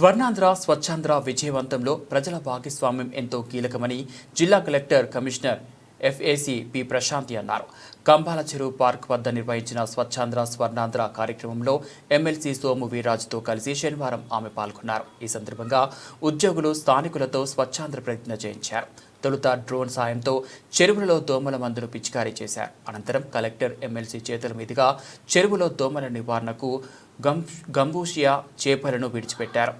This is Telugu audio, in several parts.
స్వర్ణాంధ్ర స్వచ్ఛాంధ్ర విజయవంతంలో ప్రజల భాగస్వామ్యం ఎంతో కీలకమని జిల్లా collector commissioner F A C P Prashanti అన్నారు. కంబాల చెరువు పార్క్ వద్ద నిర్వహించిన స్వచ్ఛాంధ్ర స్వర్ణాంధ్ర కార్యక్రమంలో ఎమ్మెల్సీ సోము వీర్రాజుతో కలిసి శనివారం ఆమె పాల్గొన్నారు. ఈ సందర్భంగా ఉద్యోగులు స్థానికులతో స్వచ్ఛాంధ్ర ప్రతిజ్ఞ చేయించారు. తొలుత డ్రోన్ సాయంతో చెరువులలో దోమల మందులు పిచికారీ చేశారు. అనంతరం కలెక్టర్ ఎమ్మెల్సీ చేతుల మీదుగా చెరువులో దోమల నివారణకు గం గంబూషియా చేపలను విడిచిపెట్టారు.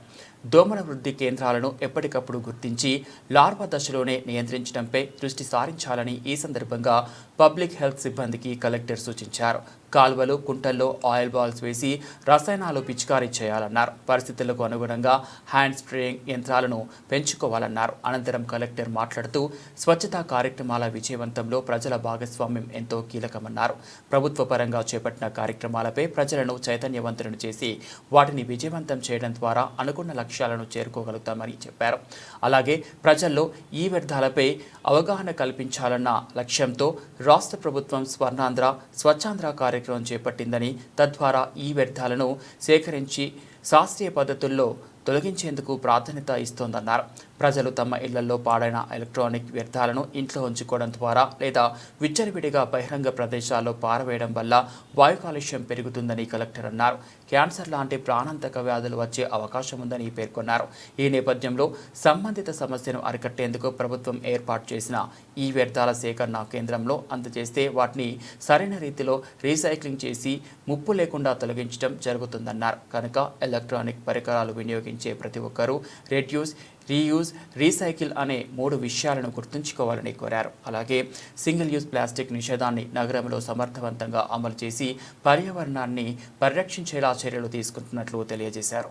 దోమల వృద్ధి కేంద్రాలను ఎప్పటికప్పుడు గుర్తించి లార్వా దశలోనే నియంత్రించడంపై దృష్టి సారించాలని ఈ సందర్భంగా పబ్లిక్ హెల్త్ సిబ్బందికి కలెక్టర్ సూచించారు. కాల్వలు కుంటల్లో ఆయిల్ బాల్స్ వేసి రసాయనాలు పిచికారీ చేయాలన్నారు. పరిస్థితులకు అనుగుణంగా హ్యాండ్ స్ప్రేయింగ్ యంత్రాలను పెంచుకోవాలన్నారు. అనంతరం కలెక్టర్ మాట్లాడుతూ స్వచ్ఛతా కార్యక్రమాల విజయవంతంలో ప్రజల భాగస్వామ్యం ఎంతో కీలకమన్నారు. ప్రభుత్వ పరంగా చేపట్టిన కార్యక్రమాలపై ప్రజలను చైతన్యవంతులను చేసి వాటిని విజయవంతం చేయడం ద్వారా అనుకున్న లక్ష్యాలను చేరుకోగలుగుతామని చెప్పారు. అలాగే ప్రజల్లో ఈ వ్యర్థాలపై అవగాహన కల్పించాలన్న లక్ష్యంతో రాష్ట్ర ప్రభుత్వం స్వర్ణాంధ్ర స్వచ్ఛాంధ్ర కార్యక్రమం చేపట్టిందని తద్వారా ఈ వ్యర్థాలను సేకరించి శాస్త్రీయ పద్ధతుల్లో తొలగించేందుకు ప్రాధాన్యత ఇస్తోందన్నారు. ప్రజలు తమ ఇళ్ళలో పాడైన ఎలక్ట్రానిక్ వ్యర్థాలను ఇంట్లో ఉంచుకోవడం ద్వారా లేదా విచ్చలవిడిగా బహిరంగ ప్రదేశాల్లో పారవేయడం వల్ల వాయు కాలుష్యం పెరుగుతుందని కలెక్టర్ అన్నారు. క్యాన్సర్ లాంటి ప్రాణాంతక వ్యాధులు వచ్చే అవకాశం ఉందని పేర్కొన్నారు. ఈ నేపథ్యంలో సంబంధిత సమస్యను అరికట్టేందుకు ప్రభుత్వం ఏర్పాటు చేసిన ఈ వ్యర్థాల సేకరణ కేంద్రంలో అందజేస్తే వాటిని సరైన రీతిలో రీసైక్లింగ్ చేసి ముప్పు లేకుండా తొలగించడం జరుగుతుందన్నారు. కనుక ఎలక్ట్రానిక్ పరికరాలు వినియోగించి ప్రతి ఒక్కరూ రెడ్యూస్ రీయూజ్ రీసైకిల్ అనే మూడు విషయాలను గుర్తుంచుకోవాలని కోరారు. అలాగే సింగిల్ యూజ్ ప్లాస్టిక్ నిషేధాన్ని నగరంలో సమర్థవంతంగా అమలు చేసి పర్యావరణాన్ని పరిరక్షించేలా చర్యలు తీసుకుంటున్నట్లు తెలియజేశారు.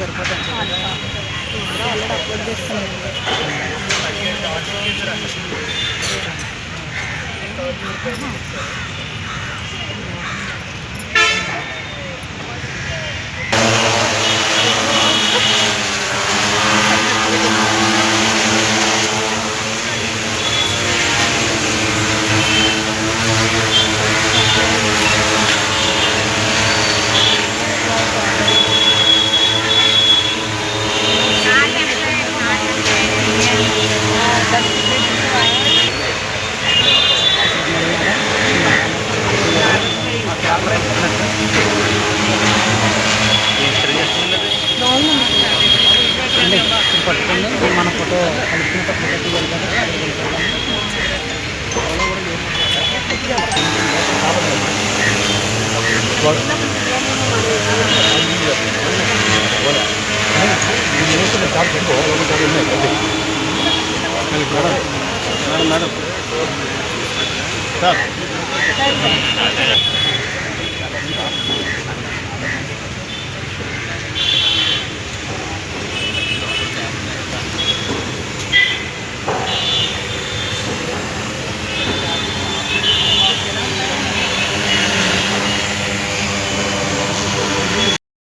సరిపోతుంది. పట్టుకుంది మన ఫోటో కలుపుకుంటే ఫోటో తీయాలి కదా మేడం మేడం సార్